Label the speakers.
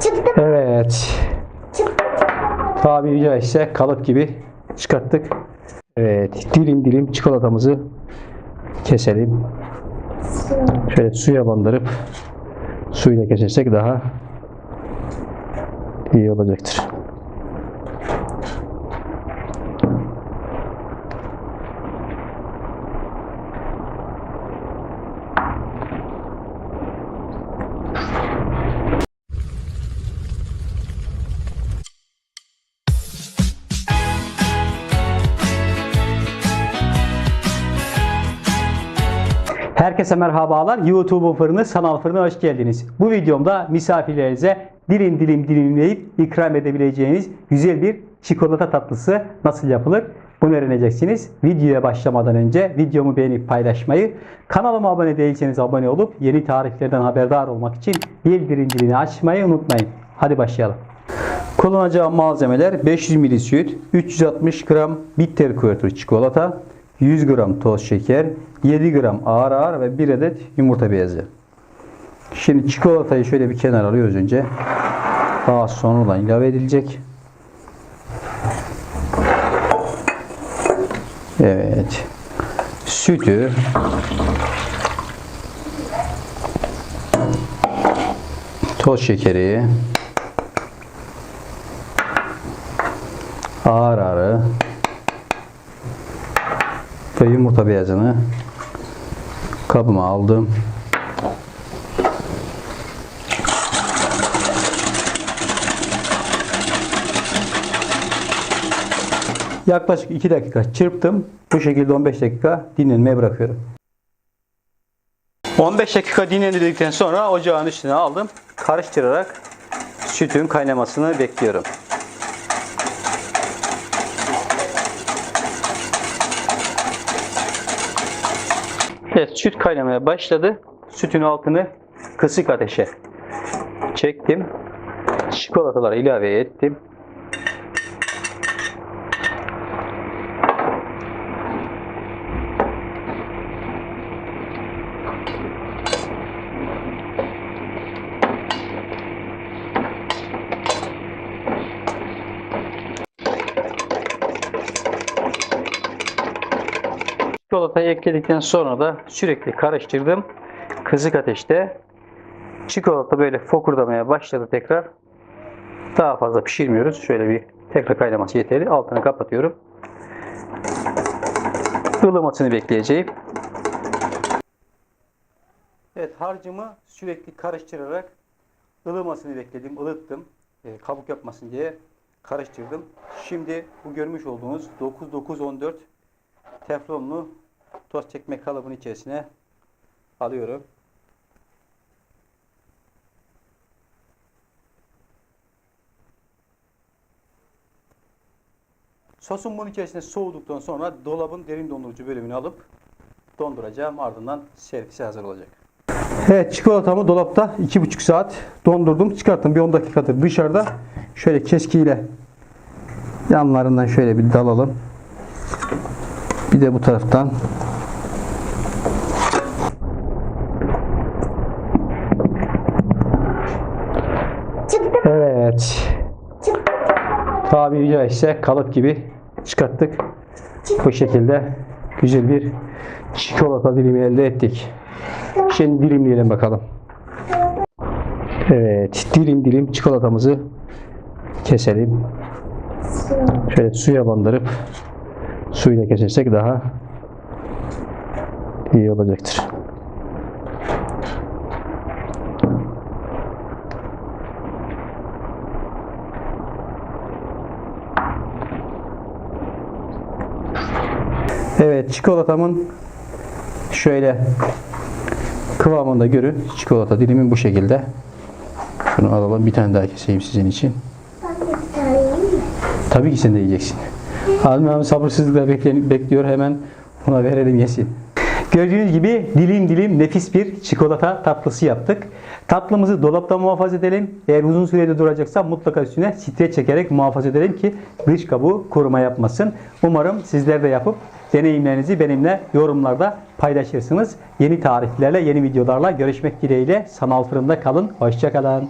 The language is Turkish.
Speaker 1: Çıktı.
Speaker 2: Evet. Tabiri caizse kalıp gibi çıkarttık. Evet. Dilim dilim çikolatamızı keselim. Şöyle suya bandırıp suyla kesersek daha iyi olacaktır. Herkese merhabalar. YouTube fırını, sanal fırına hoş geldiniz. Bu videomda misafirlerinize dilim dilim dilimleyip ikram edebileceğiniz güzel bir çikolata tatlısı nasıl yapılır? Bunu öğreneceksiniz. Videoya başlamadan önce videomu beğenip paylaşmayı, kanalıma abone değilseniz abone olup yeni tariflerden haberdar olmak için bildirim zilini açmayı unutmayın. Hadi başlayalım. Kullanacağım malzemeler 500 ml süt, 360 gram bitter kuvertür çikolata, 100 gram toz şeker, 7 gram ağır ağır ve 1 adet yumurta beyazı. Şimdi çikolatayı şöyle bir kenara alıyoruz önce. Daha sonradan ilave edilecek. Evet. Sütü toz şekeri ağır ağrı ve yumurta beyazını kabıma aldım. Yaklaşık 2 dakika çırptım. Bu şekilde 15 dakika dinlenmeye bırakıyorum. 15 dakika dinlendirdikten sonra ocağın üstüne aldım. Karıştırarak sütün kaynamasını bekliyorum. Evet süt kaynamaya başladı. Sütün altını kısık ateşe çektim. Çikolataları ilave ettim. Çikolatayı ekledikten sonra da sürekli karıştırdım. Kısık ateşte çikolata böyle fokurdamaya başladı tekrar. Daha fazla pişirmiyoruz. Şöyle bir tekrar kaynaması yeterli. Altını kapatıyorum. ılımasını bekleyeceğim. Evet harcımı sürekli karıştırarak ılımasını bekledim. ılıttım. E, kabuk yapmasın diye karıştırdım. Şimdi bu görmüş olduğunuz 9914 teflonlu toz çekme kalıbın içerisine alıyorum. Sosum bunun içerisinde soğuduktan sonra dolabın derin dondurucu bölümünü alıp donduracağım. Ardından servise hazır olacak. Evet çikolatamı dolapta 2,5 saat dondurdum. Çıkarttım bir 10 dakikadır dışarıda. Şöyle keskiyle yanlarından şöyle bir dalalım. Bir de bu taraftan
Speaker 1: Çıktı.
Speaker 2: Evet.
Speaker 1: Çıktı.
Speaker 2: Tabiri caizse kalıp gibi çıkarttık. Bu şekilde güzel bir çikolata dilimi elde ettik. Şimdi dilimleyelim bakalım. Evet, dilim dilim çikolatamızı keselim. Şöyle suya bandırıp suyla kesersek daha iyi olacaktır. Evet, çikolatamın şöyle kıvamında görün. Çikolata dilimin bu şekilde. Şunu alalım. Bir tane daha keseyim sizin için.
Speaker 1: Ben de bir tane yiyeyim mi?
Speaker 2: Tabii ki sen de yiyeceksin. Azmi abi sabırsızlıkla bekliyor. Hemen ona verelim yesin. Gördüğünüz gibi dilim dilim nefis bir çikolata tatlısı yaptık. Tatlımızı dolapta muhafaza edelim. Eğer uzun sürede duracaksa mutlaka üstüne streç çekerek muhafaza edelim ki dış kabuğu koruma yapmasın. Umarım sizler de yapıp deneyimlerinizi benimle yorumlarda paylaşırsınız. Yeni tariflerle, yeni videolarla görüşmek dileğiyle. Sanal fırında kalın. Hoşçakalın.